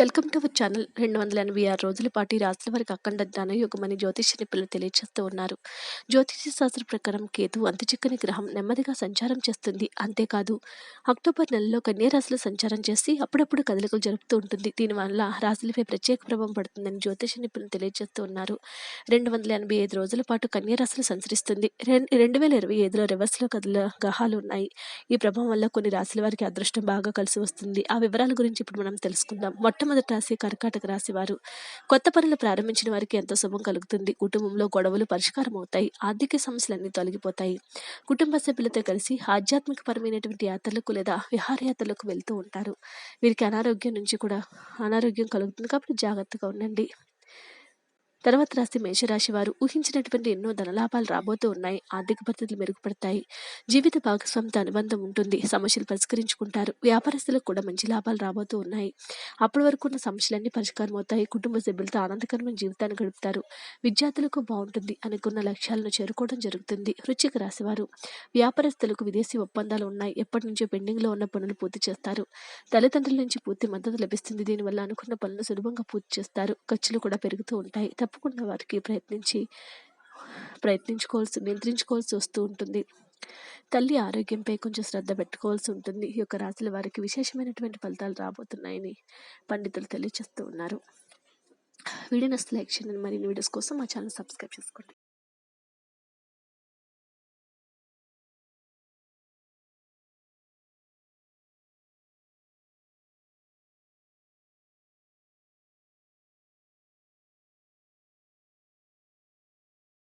Welcome to our channel. రెండు వందల ఎనభై ఆరు రోజుల పాటు ఈ రాశుల వారికి అఖండ జ్ఞాన యుగమని జ్యోతిష నిపుణులు తెలియజేస్తూ ఉన్నారు. జ్యోతిష శాస్త్ర ప్రకారం కేతు అంత చిక్కని గ్రహం నెమ్మదిగా సంచారం చేస్తుంది. అంతేకాదు అక్టోబర్ నెలలో కన్యారాశిలో సంచారం చేసి అప్పుడప్పుడు కదలికలు జరుపుతూ ఉంటుంది. దీనివల్ల రాశులపై ప్రత్యేక ప్రభావం పడుతుందని జ్యోతిష నిపుణులు తెలియజేస్తూ ఉన్నారు. రెండు వందల ఎనభై ఐదు రోజుల పాటు కన్యారాశులు సంచరిస్తుంది. రెండు వేల ఇరవై ఐదులో రివర్స్లో కదల గ్రహాలు ఉన్నాయి. ఈ ప్రభావం వల్ల కొన్ని రాశుల వారికి అదృష్టం బాగా కలిసి వస్తుంది. ఆ వివరాల గురించి ఇప్పుడు మనం తెలుసుకుందాం. మొట్టమొదటి రాశి కర్కాటక రాశి వారు. కొత్త పనులు ప్రారంభించిన వారికి ఎంతో శుభం కలుగుతుంది. కుటుంబంలో గొడవలు పరిష్కారం అవుతాయి. ఆర్థిక సమస్యలన్నీ తొలగిపోతాయి. కుటుంబ సభ్యులతో కలిసి ఆధ్యాత్మిక పరమైనటువంటి యాత్రలకు లేదా విహారయాత్రలకు వెళ్తూ ఉంటారు. వీరికి అనారోగ్యం నుంచి కూడా అనారోగ్యం కలుగుతుంది కాబట్టి జాగ్రత్తగా ఉండండి. తర్వాత రాశి మేషరాశి వారు ఊహించినటువంటి ఎన్నో ధనలాభాలు రాబోతూ ఉన్నాయి. ఆర్థిక పద్ధతులు మెరుగుపడతాయి. జీవిత భాగస్వామితో అనుబంధం ఉంటుంది. సమస్యలు పరిష్కరించుకుంటారు. వ్యాపారస్తులకు కూడా మంచి లాభాలు రాబోతూ ఉన్నాయి. అప్పటి వరకు ఉన్న సమస్యలన్నీ పరిష్కారం అవుతాయి. కుటుంబ సభ్యులతో ఆనందకరమైన జీవితాన్ని గడుపుతారు. విద్యార్థులకు బాగుంటుంది అనుకున్న లక్ష్యాలను చేరుకోవడం జరుగుతుంది. వృశ్చిక రాశి వారు వ్యాపారస్తులకు విదేశీ ఒప్పందాలు ఉన్నాయి. ఎప్పటి నుంచో పెండింగ్లో ఉన్న పనులు పూర్తి చేస్తారు. తల్లిదండ్రుల నుంచి పూర్తి మద్దతు లభిస్తుంది. దీనివల్ల అనుకున్న పనులు సులభంగా పూర్తి చేస్తారు. ఖర్చులు కూడా పెరుగుతూ ఉంటాయి. తప్పకుండా వారికి ప్రయత్నించి ప్రయత్నించుకోవాల్సి నియంత్రించుకోవాల్సి వస్తూ ఉంటుంది. తల్లి ఆరోగ్యంపై కొంచెం శ్రద్ధ పెట్టుకోవాల్సి ఉంటుంది. ఈ యొక్క రాశుల వారికి విశేషమైనటువంటి ఫలితాలు రాబోతున్నాయని పండితులు తెలియజేస్తూ ఉన్నారు. వీడియో నస్తే లైక్ చేయండి. మరిన్ని వీడియోస్ కోసం మా ఛానల్ సబ్స్క్రైబ్ చేసుకోండి.